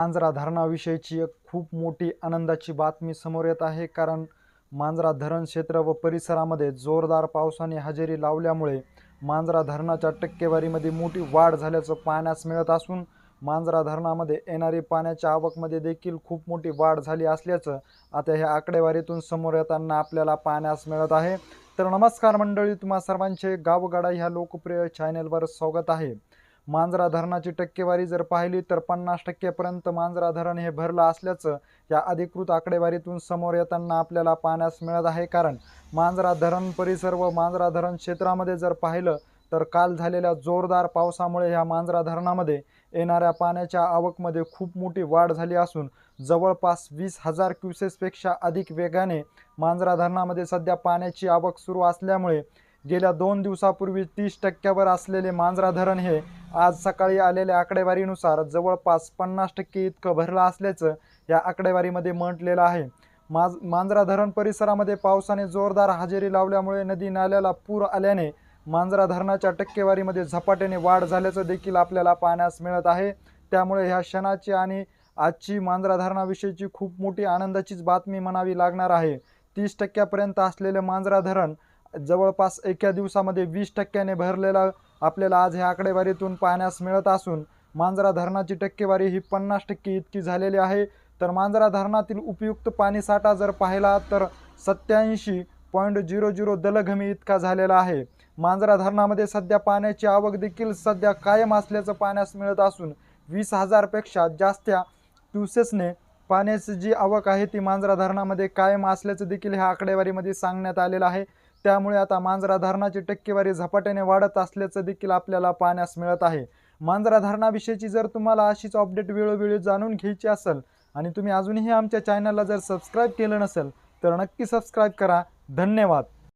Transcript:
मांजरा धरणाविषयीची एक खूप मोठी आनंदाची बातमी समोर येत आहे कारण मांजरा धरण क्षेत्र व परिसरामध्ये जोरदार पावसाने हजेरी लावल्यामुळे मांजरा धरणाच्या टक्केवारीमध्ये मोठी वाढ झाल्याचं पाहण्यास मिळत असून मांजरा धरणामध्ये येणारी पाण्याच्या आवकमध्ये देखील खूप मोठी वाढ झाली असल्याचं आता ह्या आकडेवारीतून समोर येताना आपल्याला पाहण्यास मिळत आहे. तर नमस्कार मंडळी तुम्हा सर्वांचे गावगाडा ह्या लोकप्रिय चॅनेलवर स्वागत आहे. मांजरा धरणाची टक्केवारी जर पाहिली तर पन्नास टक्केपर्यंत मांजरा धरण हे भरलं असल्याचं या अधिकृत आकडेवारीतून समोर येताना आपल्याला पाहण्यास मिळत आहे. कारण मांजरा धरण परिसर व मांजरा धरण क्षेत्रामध्ये जर पाहिलं तर काल झालेल्या जोरदार पावसामुळे ह्या मांजरा धरणामध्ये येणाऱ्या पाण्याच्या आवकमध्ये खूप मोठी वाढ झाली असून जवळपास वीस हजार क्युसेसपेक्षा अधिक वेगाने मांजरा धरणामध्ये सध्या पाण्याची आवक सुरू असल्यामुळे गेल्या दोन दिवसापूर्वी तीस टक्क्यावर असलेले मांजरा धरण हे आज सकाळी आलेल्या आकडेवारीनुसार जवळपास पन्नास टक्के इतकं भरलं असल्याचं या आकडेवारीमध्ये म्हटलेलं आहे. माज मांजरा धरण परिसरामध्ये पावसाने जोरदार हजेरी लावल्यामुळे नदी नाल्याला पूर आल्याने मांजरा धरणाच्या टक्केवारीमध्ये झपाट्याने वाढ झाल्याचं देखील आपल्याला पाहण्यास मिळत आहे. त्यामुळे ह्या क्षणाची आणि आजची मांजरा धरणाविषयीची खूप मोठी आनंदाचीच बातमी म्हणावी लागणार आहे. तीस टक्क्यापर्यंत असलेले मांजरा धरण जवळपास एका दिवसामध्ये वीस टक्क्याने भरलेला आपल्याला आज ह्या आकडेवारीतून पाहण्यास मिळत असून मांजरा धरणाची टक्केवारी ही पन्नास टक्के इतकी झालेली आहे. तर मांजरा धरणातील उपयुक्त पाणीसाठा जर पाहिला तर सत्याऐंशी पॉईंट झिरो झिरो दलघमी इतका झालेला आहे. मांजरा धरणामध्ये सध्या पाण्याची आवक देखील सध्या कायम असल्याचं पाहण्यास मिळत असून वीस हजारपेक्षा जास्त क्युसेसने पाण्याची जी आवक आहे ती मांजरा धरणामध्ये कायम असल्याचं देखील ह्या आकडेवारीमध्ये सांगण्यात आलेलं आहे. त्यामुळे आता मांजरा धरणाची टक्केवारी झपाट्याने वाढत असल्याचं देखील आपल्याला पाहण्यास मिळत आहे. मांजरा धरणाविषयीची जर तुम्हाला अशीच अपडेट वेळोवेळी जाणून घ्यायची असेल आणि तुम्ही अजूनही आमच्या चॅनलला जर सबस्क्राईब केलं नसेल तर नक्की सबस्क्राईब करा. धन्यवाद.